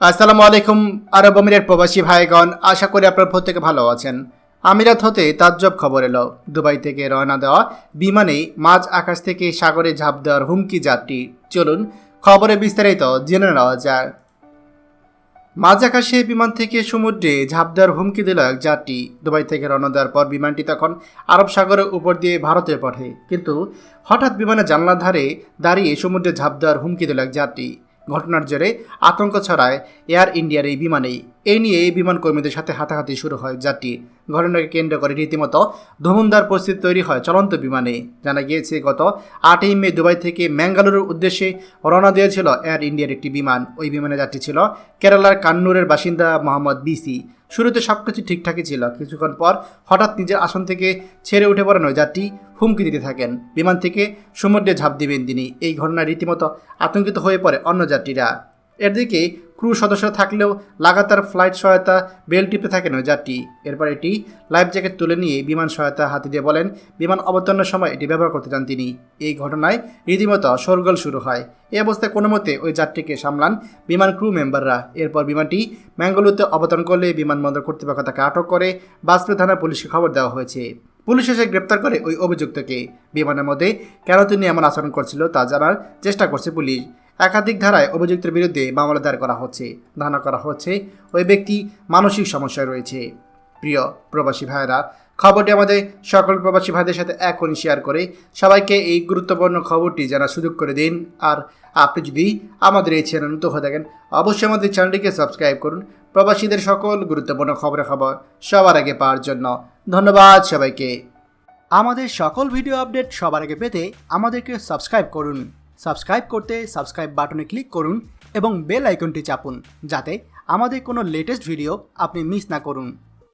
আসসালামু আলাইকুম, আরব আমিরের প্রবাসী ভাইগণ। আশা করি আপনার প্রত্যেকে ভালো আছেন। আমিরাত হতে তাজ্জব খবর এলো। দুবাই থেকে রওনা দেওয়া বিমানে মাঝ আকাশ থেকে সাগরে ঝাঁপ দেওয়ার হুমকি যাত্রী। চলুন খবরে বিস্তারিত জেনে নেওয়া যায় মাঝ আকাশে বিমান থেকে সমুদ্রে ঝাঁপ দেওয়ার হুমকি দিল এক যাত্রী। দুবাই থেকে রওনা দেওয়ার পর বিমানটি তখন আরব সাগরের উপর দিয়ে ভারতে পড়ে। কিন্তু হঠাৎ বিমানের জানলার ধারে দাঁড়িয়ে সমুদ্রে ঝাঁপ দেওয়ার হুমকি দিল এক যাত্রী। ঘটনার জেরে আতঙ্ক ছড়ায় এয়ার ইন্ডিয়ার এই বিমানেই। এই নিয়ে এই বিমান কর্মীদের সাথে হাতাহাতি শুরু হয় যাত্রী। ঘটনাকে কেন্দ্র করে রীতিমতো ধুমুন্দার পরিস্থিতি তৈরি হয় চলন্ত বিমানে। জানা গিয়েছে, গত আটই মে দুবাই থেকে ম্যাঙ্গালুরুর উদ্দেশ্যে রওনা দিয়েছিল এয়ার ইন্ডিয়ার একটি বিমান। ওই বিমানে যাত্রী ছিল কেরালার কান্নুরের বাসিন্দা মোহাম্মদ বিসি। শুরুতে সব কিছু ঠিকঠাকই ছিল। কিছুক্ষণ পর হঠাৎ নিজের আসন থেকে ছেড়ে উঠে পড়েন যাত্রী। হুমকি দিতে থাকেন। বিমান থেকে সমুদ্রে ঝাঁপ দিবেন তিনি। এই ঘটনায় রীতিমতো আতঙ্কিত হয়ে পড়ে অন্য যাত্রীরা। এরদিকে ক্রু সদস্য থাকলেও লাগাতার ফ্লাইট সহায়তা বেল টিপতে থাকেন ওই যাত্রী। এরপর এটি লাইফ জ্যাকেট তুলে নিয়ে বিমান সহায়তা হাতে দিয়ে বলেন, বিমান অবতরণের সময় এটি ব্যবহার করতে চান তিনি। এই ঘটনায় রীতিমতো শোরগোল শুরু হয়। এই অবস্থায় কোনো মতে ওই যাত্রীকে সামলান বিমান ক্রু মেম্বাররা। এরপর বিমানটি ম্যাঙ্গালুরুতে অবতরণ করলে বিমানবন্দর কর্তৃপক্ষ তাকে আটক করে বাসপে থানার পুলিশকে খবর দেওয়া হয়েছে। পুলিশ এসে গ্রেপ্তার করে ওই অভিযুক্তকে। বিমানের মধ্যে কেন তিনি এমন আচরণ করছিল তা জানার চেষ্টা করছে পুলিশ। একাধিক ধারায় অভিযুক্তের বিরুদ্ধে মামলা দায়ের করা হচ্ছে, ধারণা করা হচ্ছে ওই ব্যক্তি মানসিক সমস্যায় রয়েছে। প্রিয় প্রবাসী ভাইয়েরা খবরটি আমাদের সকল প্রবাসী ভাইদের সাথে এখনই শেয়ার করে। সবাইকে এই গুরুত্বপূর্ণ খবরটি জানার সুযোগ করে দিন। আর আপনি যদি আমাদের এই চ্যানেল নতুন হয়ে থাকেন, অবশ্যই আমাদের চ্যানেলটিকে সাবস্ক্রাইব করুন। প্রবাসীদের সকল গুরুত্বপূর্ণ খবরের খবর সবার আগে পাওয়ার জন্য ধন্যবাদ সবাইকে। আমাদের সকল ভিডিও আপডেট সবার আগে পেতে আমাদেরকে সাবস্ক্রাইব করুন। সাবস্ক্রাইব করতে সাবস্ক্রাইব বাটনে ক্লিক করুন এবং বেল আইকনটি চাপুন, যাতে আমাদের কোনো লেটেস্ট ভিডিও আপনি মিস না করুন।